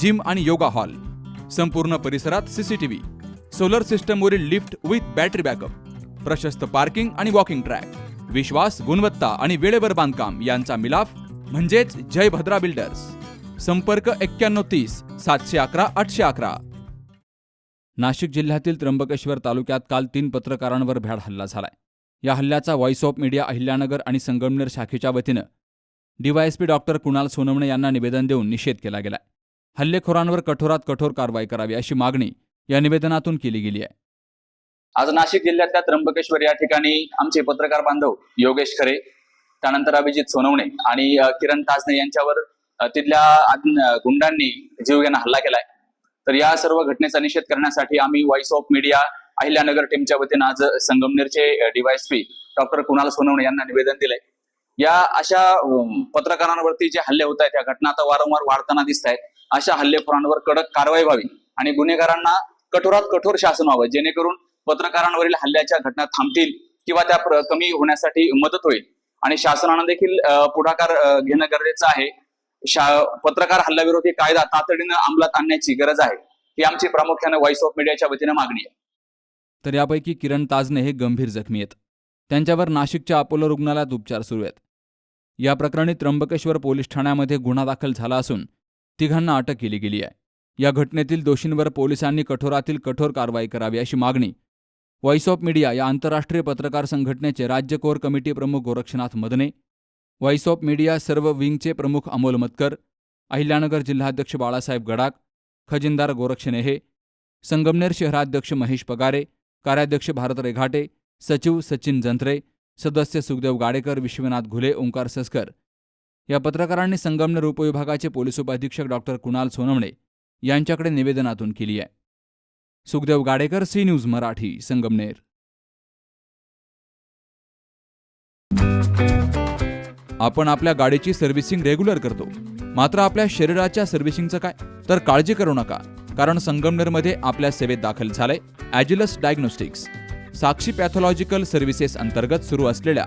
Gym आणि yoga hall. संपूर्ण परिसरात सीसीटीव्ही सोलर सिस्टमवरील लिफ्ट विथ बॅटरी बॅकअप. प्रशस्त पार्किंग आणि वॉकिंग ट्रॅक. विश्वास गुणवत्ता आणि वेळेवर बांधकाम यांचा मिलाफ म्हणजेच जय भद्रा बिल्डर्स. संपर्क एक्क्याण्णव तीस सातशे अकरा आठशे अकरा. नाशिक जिल्ह्यातील त्र्यंबकेश्वर तालुक्यात काल तीन पत्रकारांवर भ्याड हल्ला झालाय. या हल्ल्याचा व्हॉइस ऑफ मीडिया अहिल्यानगर आणि संगमनेर शाखेच्या वतीनं डीवायएसपी डॉक्टर कुणाल सोनवणे यांना निवेदन देऊन निषेध केला गेलाय. हल्लेखोरांवर कठोरात कठोर कारवाई करावी अशी मागणी या निवेदनातून केली गेली आहे. आज नाशिक जिल्ह्यातल्या त्र्यंबकेश्वर या ठिकाणी आमचे पत्रकार बांधव योगेश खरे त्यानंतर अभिजित सोनवणे आणि किरण ताजने यांच्यावर तिथल्या गुंडांनी जीवघेणा हल्ला केलाय. तर या सर्व घटनेचा निषेध करण्यासाठी आम्ही व्हॉइस ऑफ मीडिया अहिल्यानगर टीमच्या वतीनं आज संगमनेरचे डीवायएसपी डॉक्टर कुणाल सोनवणे यांना निवेदन दिलंय. या अशा पत्रकारांवरती जे हल्ले होत आहेत या घटना आता वारंवार वाढताना दिसत आहेत. अशा हल्लेखोरांवर कडक कारवाई व्हावी आणि गुन्हेगारांना कठोरात कठोर शासन व्हावं जेणेकरून पत्रकारांवरील हल्ल्याच्या घटना थांबतील किंवा त्या कमी होण्यासाठी मदत होईल. आणि शासनानं देखील पुढाकार घेणं गरजेचं आहे. शा- पत्रकार हल्ल्याविरोधी कायदा तातडीनं अंमलात आणण्याची गरज आहे. ही आमची प्रामुख्यानं व्हॉइस ऑफ मीडियाच्या वतीनं मागणी आहे. तर यापैकी किरण ताजने हे गंभीर जखमी आहेत. त्यांच्यावर नाशिकच्या अपोलो रुग्णालयात उपचार सुरू आहेत. या प्रकरणी त्र्यंबकेश्वर पोलीस ठाण्यामध्ये गुन्हा दाखल झाला असून तिघांना अटक केली गेली आहे. या घटनेतील दोषींवर पोलिसांनी कठोरातील कठोर कारवाई करावी अशी मागणी. व्हॉइस ऑफ मीडिया या आंतरराष्ट्रीय पत्रकार संघटनेचे राज्य कोर कमिटी प्रमुख Gorakshanath Madane voice of media सर्व विंगचे प्रमुख अमोल मतकर अहिल्यानगर जिल्हाध्यक्ष बाळासाहेब गडाक खजिनदार गोरक्ष नेहे संगमनेर शहराध्यक्ष महेश पगारे कार्याध्यक्ष भारत रेघाटे सचिव सचिन जंत्रे सदस्य सुखदेव गाडेकर विश्वनाथ घुले ओंकार सस्कर या पत्रकारांनी संगमनेर उपविभागाचे पोलीस उपअधीक्षक डॉक्टर कुणाल सोनवणे यांच्याकडे निवेदनातून केली आहे. Sukhdev Gadekar C news Marathi Sangamner. आपण आपल्या गाडीची सर्व्हिसिंग रेग्युलर करतो. मात्र आपल्या शरीराच्या सर्व्हिसिंगचं काय? तर काळजी करू नका कारण संगमनेरमध्ये आपल्या सेवेत दाखल झालंय Agilus diagnostics. Sakshi pathological services अंतर्गत सुरू असलेल्या